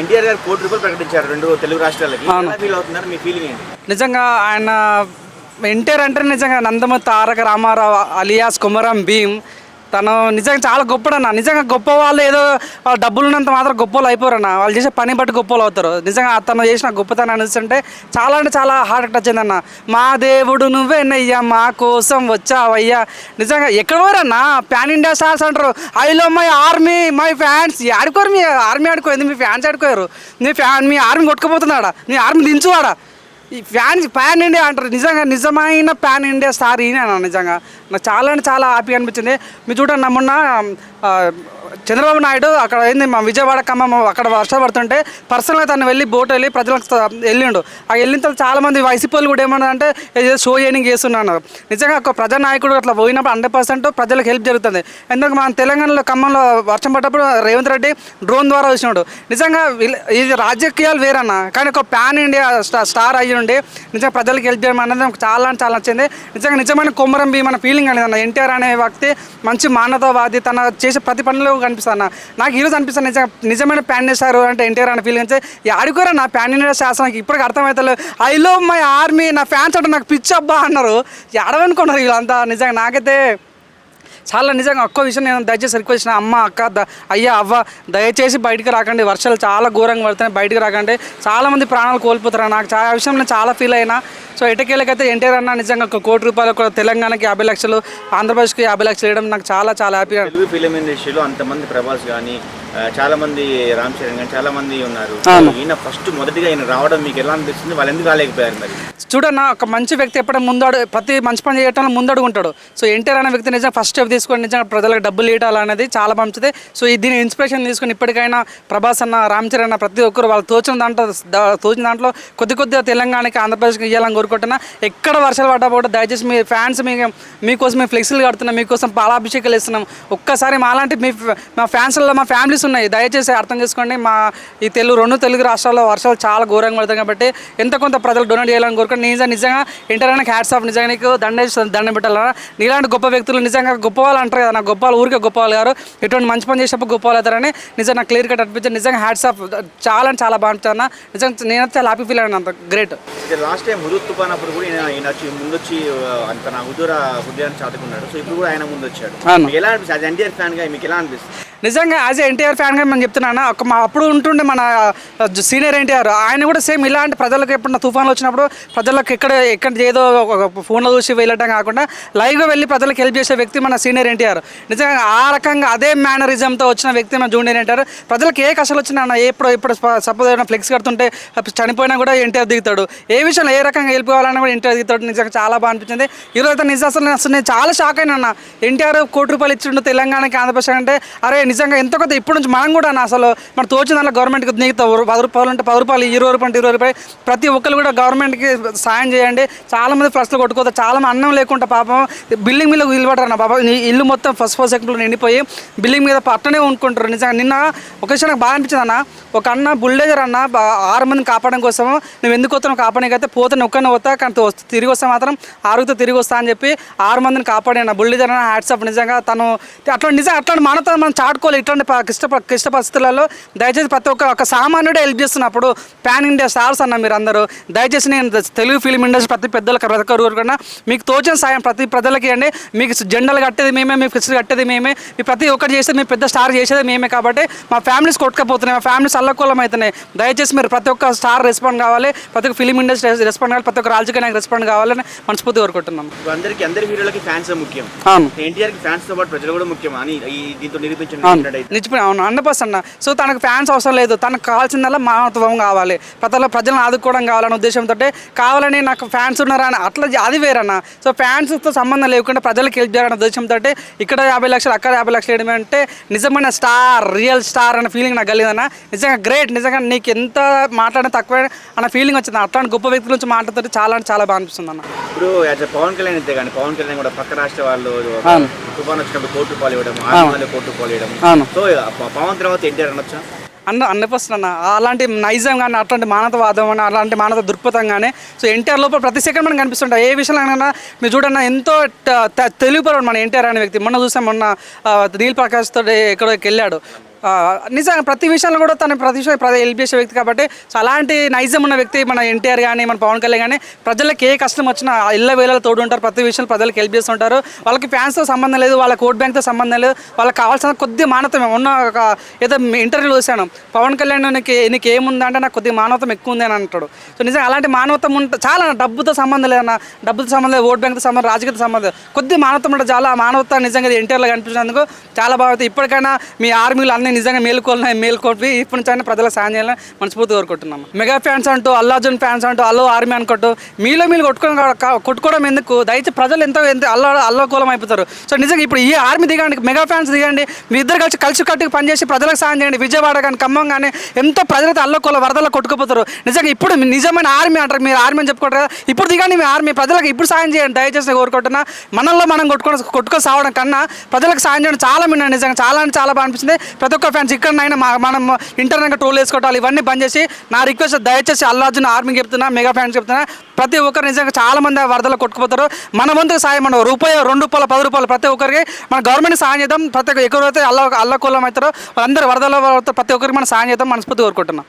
ఎన్టీఆర్ గారు కోటి రూపాయలు ప్రకటించారు రెండు తెలుగు రాష్ట్రాలకి. ఫీల్ అవుతున్నారు? మీ ఫీలింగ్ ఏంటి? నిజంగా ఆయన ఎన్టీఆర్ అంటే నిజంగా నందమూరి తారక రామారావు అలియాస్ కుమరం భీమ్ తను నిజంగా చాలా గొప్పడన్నా. నిజంగా గొప్ప వాళ్ళు ఏదో వాళ్ళ డబ్బులు ఉన్నంత మాత్రం గొప్ప వాళ్ళు అయిపోరన్న. వాళ్ళు చేసే పని బట్టి గొప్ప వాళ్ళు అవుతారు. నిజంగా అతను చేసిన గొప్పతనం అనిస్తుంటే చాలా అంటే చాలా హార్ట్ టచ్ అయిందన్న. మా దేవుడు నువ్వేనయ్యా మా కోసం వచ్చావయ్యా. నిజంగా ఎక్కడ పోరన్నా ప్యాన్ ఇండియా స్టార్స్ అంటారు. I love my army my fans ఆడుకోరు మీ ఆర్మీ ఆడుకోయింది మీ ఫ్యాన్స్ ఆడుకోరు? మీ ఫ్యాన్ మీ ఆర్మీ కొట్టుకుపోతున్నాడా? నీ ఆర్మీ దించువాడా? ఈ ఫ్యాన్ ప్యాన్ ఇండియా అంటారు. నిజంగా నిజమైన ప్యాన్ ఇండియా స్టార్ ఈయన నిజంగా. నాకు చాలా అంటే చాలా హ్యాపీగా అనిపించింది. మీరు చూడండి నా మొన్న చంద్రబాబు నాయుడు అక్కడ ఏంది మా విజయవాడ ఖమ్మం అక్కడ వర్షాలు పడుతుంటే పర్సనల్గా తను వెళ్ళి బోట్ వెళ్ళి ప్రజలకు వెళ్ళిండు. ఆ వెళ్ళిన తర్వాత చాలా మంది వైసీపీ కూడా ఏమన్నా అంటే షో ఏనింగ్ చేస్తున్నాను నిజంగా ఒక ప్రజానాయకుడు అట్లా పోయినప్పుడు హండ్రెడ్ పర్సెంట్ ప్రజలకు హెల్ప్ జరుగుతుంది. ఎందుకు మన తెలంగాణలో ఖమ్మంలో వర్షం పడ్డప్పుడు రేవంత్ రెడ్డి డ్రోన్ ద్వారా వచ్చినాడు. నిజంగా ఇది రాజకీయాలు వేరన్న. కానీ ఒక ప్యాన్ ఇండియా స్టార్ అయ్యి ఉండి నిజంగా ప్రజలకు హెల్ప్ చేయడం అనేది నాకు చాలా అంటే చాలా నచ్చింది. నిజంగా నిజమైన కొమ్మరం బి మన ఫీలింగ్ అనేది అన్న ఎన్టీఆర్ అనే వ్యక్తి మంచి మానవతావాది తన చేసే ప్రతి పనిలో కనిపి అనిపిస్తాను? నాకు ఈరోజు అనిపిస్తుంది నిజంగా నిజమైన ప్యాన్ చేశారు అంటే ఎన్టీఆర్ అనే ఫీలింగ్ అంటే ఆడుకోరా నా ప్యాన్ ఇండియా శాసనానికి ఇప్పటికి అర్థమవుతలేదు ఐ లవ్ మై ఆర్మీ నా ఫ్యాన్స్ అంటే నాకు పిచ్చి అబ్బా అన్నారు. ఆడవనుకున్నారు వీళ్ళంతా. నిజంగా నాకైతే చాలా నిజంగా ఒక్క విషయం నేను దయచేసి రిక్వెస్ట్ చేసిన అమ్మ అక్క ద అయ్యా అవ్వ దయచేసి బయటికి రాకండి. వర్షాలు చాలా ఘోరంగా పడుతున్నాయి బయటకు రాకండి. చాలామంది ప్రాణాలు కోల్పోతారు నాకు చాలా విషయం నేను చాలా ఫీల్ అయినా. సో ఎటకేళ్ళకైతే ఎన్టీఆర్ అన్న నిజంగా ఒక కోటి రూపాయలు కూడా తెలంగాణకి యాభై లక్షలు ఆంధ్రప్రదేశ్కి యాభై లక్షలు వేయడం నాకు చాలా చాలా హ్యాపీగా ఫిలిం ఇండస్ట్రీలో అంతమంది ప్రభాస్ కానీ చాలా మంది రామ్ చరణ్ కానీ చాలా మంది ఉన్నారు. ఈయన ఫస్ట్ మొదటిగా ఈయన రావడం మీకు ఎలా అనిపిస్తుంది? వాళ్ళు ఎందుకు రాలేకపోయారు మరి? చూడన్న ఒక మంచి వ్యక్తి ఎప్పుడైనా ముందడు ప్రతి మంచి పని చేయటంలో ముందడుగు ఉంటాడు సో ఎన్టీఆర్ అనే వ్యక్తి నిజంగా ఫస్ట్ స్టెప్ తీసుకొని నిజంగా ప్రజలకు డబ్బులు ఇవ్వడం అనేది చాలా మంచిది. సో ఈ దీని ఇన్స్పిరేషన్ తీసుకొని ఇప్పటికైనా ప్రభాస్ అన్న రామ్ చరణ్ అన్న ప్రతి ఒక్కరు వాళ్ళు తోచిన దాంట్లో తోచిన దాంట్లో కొద్ది కొద్దిగా తెలంగాణకి ఆంధ్రప్రదేశ్కి ఇవ్వాలని కోరుకుంటున్నా. ఎక్కడ వర్షాలు పడ్డా కూడా దయచేసి మీ ఫ్యాన్స్ మీ మీకోసం మేము ఫ్లెక్సీలు కడుతున్నాం మీకోసం పాలాభిషేకాలు ఇస్తున్నాం. ఒక్కసారి మాలాంటి మీ మా ఫ్యాన్స్లో మా ఫ్యామిలీస్ ఉన్నాయి. దయచేసి అర్థం చేసుకోండి మా ఈ తెలుగు రెండు తెలుగు రాష్ట్రాల్లో వర్షాలు చాలా ఘోరంగా పడతాయి కాబట్టి ఎంత కొంత ప్రజలు డొనేట్ చేయాలని కోరుకుంటే నిజంగా నిజంగా ఇంటర్నెట్ హ్యాట్స్ ఆఫ్ నిజంగా నీకు దండ దండం పెట్టాలన్నా నీలాంటి గొప్ప వ్యక్తులు నిజంగా గొప్ప వాళ్ళు అంటారు కదా నా గొప్ప వాళ్ళు ఊరికే గొప్ప వాళ్ళు గారు. ఎటువంటి మంచి పని చేసినప్పుడు గొప్ప వాళ్ళు అవుతారని నిజంగా నాకు క్లియర్ కట్ అనిపించింది. నిజంగా హ్యాట్స్ ఆఫ్ చాలా అంటే చాలా బాగుంటుంది అన్న. నిజంగా నేనైతే చాలా హ్యాపీ ఫీల్ అయినా అంత గ్రేట్ లాస్ట్ టైం హుదూర్ తుఫాన్ అప్పుడు కూడా ఈయన వచ్చి ముందొచ్చి ఆ, తన హుదూర హృదయాన్ని చాటుకున్నాడు. సో ఇప్పుడు కూడా ఆయన ముందు వచ్చాడు ఎలా అనిపిస్తుంది? అది ఎన్టీఆర్ ఫ్యాన్గా మీకు ఎలా అనిపిస్తుంది? నిజంగా యాజ్ ఎన్టీఆర్ ఫ్యాన్గా మనం చెప్తున్నాను ఒక మా అప్పుడు ఉంటుండే మన సీనియర్ ఎన్టీఆర్ ఆయన కూడా సేమ్ ఇలాంటి ప్రజలకు ఎప్పుడన్నా తుఫాన్లు వచ్చినప్పుడు ప్రజలకు ఎక్కడ ఎక్కడ ఏదో ఒక ఫోన్లో చూసి వెళ్ళటం కాకుండా లైవ్గా వెళ్ళి ప్రజలకు హెల్ప్ చేసే వ్యక్తి మన సీనియర్ ఎన్టీఆర్ నిజంగా ఆ రకంగా అదే మేనరిజంతో వచ్చిన వ్యక్తి మన జూనియర్ ఎన్టీఆర్ ప్రజలకు ఏ కష్టాలు వచ్చినా అన్న ఎప్పుడు ఇప్పుడు సపోజ్ ఏమైనా ఫ్లెక్స్ కడుతుంటే చనిపోయినా కూడా ఎన్టీఆర్ దిగుతాడు. ఏ విషయంలో ఏ రకంగా హెల్ప్ కావాలన్నా కూడా ఎన్టీఆర్ దిగుతాడు. నిజంగా చాలా బాగా అనిపించింది. ఈరోజు అయితే నిజం అసలు నేను చాలా షాక్ అయినా అన్న. ఎన్టీఆర్ కోటి రూపాయలు ఇచ్చిండు తెలంగాణకి ఆంధ్రప్రదేశ్ అంటే అరే నిజంగా ఎంత కొత్త ఇప్పటి నుంచి మనం కూడా అన్న అసలు మన తోచిన దాంట్లో గవర్నమెంట్కి నీకు పది రూపాయలు అంటే పది రూపాయలు ఇరవై రూపాయలు అంటే ఇరవై రూపాయలు ప్రతి ఒక్కరు కూడా గవర్నమెంట్కి సాయం చేయండి. చాలామంది ప్రశ్నలు కొట్టుకోతారు చాలా మంది అన్నం లేకుండా పాపం బిల్డింగ్ మీద నిలబడరు అన్న పాపం. ఇల్లు మొత్తం ఫస్ట్ ఫస్ట్ సెకండ్లో నిండిపోయి బిల్డింగ్ మీద పట్టనే ఉండుకుంటారు నిజంగా నిన్న ఒక విషయం నాకు బాగా అనిపించింది అన్న. ఒక అన్న బుల్డేజర్ అన్న ఆరు మందిని కాపాడడం కోసం నువ్వు ఎందుకు వస్తావు కాపాడడానికి అయితే పోతే ఒక్కనే పోతా కానీ తిరిగి వస్తే మాత్రం ఆరుగుతో తిరిగి వస్తా అని చెప్పి ఆరు మందిని కాపాడిన బుల్డేజర్ అన్న హ్యాట్సప్ నిజంగా తను అట్లా నిజంగా అట్లాంటి మానవత మనం ఇట్లాంటి ప- క్లిష్ట క్లిష్ట పరిస్థితులలో దయచేసి ప్రతి ఒక్క ఒక సామాన్యుడే హెల్ప్ చేస్తున్నప్పుడు పాన్ ఇండియా స్టార్స్ అన్న మీరు అందరూ దయచేసి నేను తెలుగు ఫిలిం ఇండస్ట్రీ ప్రతి పెద్దలకు ప్రతి ఒక్కరు కూడా మీకు తోచిన సాయం ప్రతి ప్రజలకి ఇవ్వండి. మీకు జెండలు కట్టేది మేమే మీ ఫిక్స్ కట్టేది మేమే. మీ ప్రతి ఒక్కటి చేస్తే మీ పెద్ద స్టార్ చేసేది మేమే కాబట్టి మా ఫ్యామిలీస్ కొట్టుకపోతున్నాయి మా ఫ్యామిలీస్ అల్లకూలం అవుతున్నాయి దయచేసి మీరు ప్రతి ఒక్క స్టార్ రెస్పాండ్ కావాలి ప్రతి ఒక్క ఫిలిం ఇండస్ట్రీ రెస్పాండ్ కావాలి ప్రతి ఒక్క రాజకీయ నాయకు రెస్పాండ్ కావాలని మనస్ఫూర్తి కోరుకుంటున్నాం. అందరికి అందరి హీరోలకి ఫ్యాన్స్ ముఖ్యం. అవును. ఎన్టీఆర్కి ఫ్యాన్స్తో పాటు ప్రజలు కూడా ముఖ్యం అని దీంతో అవును నిజమే అవును హండ్రెడ్ పర్సెంట్ సో తనకు ఫ్యాన్స్ అవసరం లేదు. తనకు కావాల్సిందల్లా మానవత్వం కావాలి. ప్రజల ప్రజలను ఆదుకోవడం కావాలనే ఉద్దేశంతో కావాలని నాకు ఫ్యాన్స్ ఉన్నారా అని అట్లా అది వేరన్న. సో ఫ్యాన్స్తో సంబంధం లేకుండా ప్రజలకు హెల్ప్ చేయాలనే ఉద్దేశంతో ఇక్కడ యాభై లక్షలు అక్కడ యాభై లక్షలు వేయడం అంటే నిజమైన స్టార్ రియల్ స్టార్ అనే ఫీలింగ్ నాకు కలిగిందన్న. నిజంగా గ్రేట్ నిజంగా నీకు ఎంత మాట్లాడినా తక్కువే అన్న ఫీలింగ్ వచ్చింది అట్లాంటి గొప్ప వ్యక్తుల నుంచి మాట్లాడుతుంటే చాలా అంటే చాలా బాగా అనిపిస్తుంది అన్న. ఇప్పుడు యాజ్ పవన్ కళ్యాణ్ అంతే కానీ పవన్ కళ్యాణ్ కూడా పక్క రాష్ట్ర వాళ్ళు. తుఫాన్ వచ్చినప్పుడు కోటి రూపాయలు ఇవ్వడం కోటి రూపాయలు ఇవ్వడం అవును. సో పవన్ తర్వాత ఎన్టీఆర్ అనొచ్చా? అన్న హండ్రెడ్ పర్సెంట్ అన్న. అలాంటి నైజం కానీ అట్లాంటి మానవవాదం అని అలాంటి మానవ దృక్పథం కానీ సో ఎన్టీఆర్ లోపల ప్రతి సెకండ్ మనకు కనిపిస్తుంటాయి ఏ విషయంలో మీరు చూడన్న ఎంతో ట- త- తెలివిపరుడు మన ఎన్టీఆర్ అనే వ్యక్తి. మొన్న చూసాం మొన్న నీల్ ప్రకాష్ తోటి ఎక్కడోకి వెళ్ళాడు. నిజంగా ప్రతి విషయంలో కూడా తన ప్రతి విషయం ప్రతి హెల్ప్ చేసే వ్యక్తి కాబట్టి సో అలాంటి నైజం ఉన్న వ్యక్తి మన ఎన్టీఆర్ కానీ మన పవన్ కళ్యాణ్ కానీ ప్రజలకు ఏ కష్టం వచ్చినా ఇళ్ళ వేళలు తోడు ఉంటారు. ప్రతి విషయంలో ప్రజలకు హెల్ప్ చేస్తుంటారు వాళ్ళకి ఫ్యాన్స్తో సంబంధం లేదు వాళ్ళ ఓట్ బ్యాంక్తో సంబంధం లేదు వాళ్ళకి కావాల్సిన కొద్ది మానవతం ఉన్న ఒక ఏదో ఇంటర్వ్యూలో చూశాను. పవన్ కళ్యాణ్ నీకు నీకు ఏముంది అంటే నాకు కొద్ది మానవతం ఎక్కువ ఉంది అని అంటాడు. సో నిజంగా అలాంటి మానవతం ఉంటే చాలా డబ్బుతో సంబంధం లేదన్న డబ్బుతో సంబంధం లేదు ఓట్ బ్యాంక్తో సంబంధం రాజకీయతో సంబంధం కొద్ది మానవతం ఉంటే చాలా. ఆ మానవత నిజంగా ఎన్టీఆర్లో కనిపించినందుకు చాలా బాగుంది ఇప్పటికైనా మీ ఆర్మీలు అన్ని నేను నిజంగా మేలుకోవాలని మేలుకోవి ఇప్పటి నుంచి అయినా ప్రజలకు సాయం చేయాలని మనస్ఫూర్తి కోరుకుంటున్నాం మెగా ఫ్యాన్స్ అంటూ అల్లార్జున్ ఫ్యాన్స్ అంటూ అల్లో ఆర్మీ అనుకుంటూ మీలో మీరు కొట్టుకోవడం కొట్టుకోవడం ఎందుకు? దయచేసి ప్రజలు ఎంతో ఎంత అల్ల అల్లకూలం అయిపోతారు. సో నిజంగా ఇప్పుడు ఈ ఆర్మీ దిగండి మెగా ఫ్యాన్స్ దిగండి మీ ఇద్దరు కలిసి కలిసి కట్టుకు పనిచేసి ప్రజలకు సాయం చేయండి. విజయవాడ కానీ ఖమ్మం కానీ ఎంతో ప్రజలైతే అల్లకూల వరదల్లో కొట్టుకుపోతారు. నిజంగా ఇప్పుడు నిజమైన ఆర్మీ అంటారు. మీరు ఆర్మీ అని చెప్పుకుంటారు కదా ఇప్పుడు దిగండి మీ ఆర్మీ. ప్రజలకు ఇప్పుడు సాయం చేయండి. దయచేసి కోరుకుంటున్నా మనల్లో మనం కొట్టుకొని కొట్టుకొని సావడం కన్నా ప్రజలకు సాయం చేయడం చాలా మీ నిజంగా చాలా అంటే చాలా బాగా అనిపించింది ప్రతి ఒక్క ఫ్యాన్స్ ఇక్కడనైనా మనం ఇంటర్నెట్ ట్రోల్ వేసుకోవటాలు ఇవన్నీ బంద్ చేసి నా రిక్వెస్ట్ దయచేసి అల్లార్జున్ ఆర్మీ చెప్తున్నా మెగా ఫ్యాన్స్ చెప్తున్నా ప్రతి ఒక్కరు నిజంగా చాలా మంది వరదలు కొట్టుకుపోతారు. మన వంతుకు సాయం మనం రూపాయి రెండు రూపాయలు పది రూపాయలు ప్రతి ఒక్కరికి మన గవర్నమెంట్ సాయం చేద్దాం. ప్రతి ఒక్క అయితే అల్ల అల్లకూలం అవుతారో వాళ్ళందరూ వరదల ప్రతి ఒక్కరికి మనం సాయం చేద్దాం. మనస్ఫూర్తి కోరుకుంటున్నాం.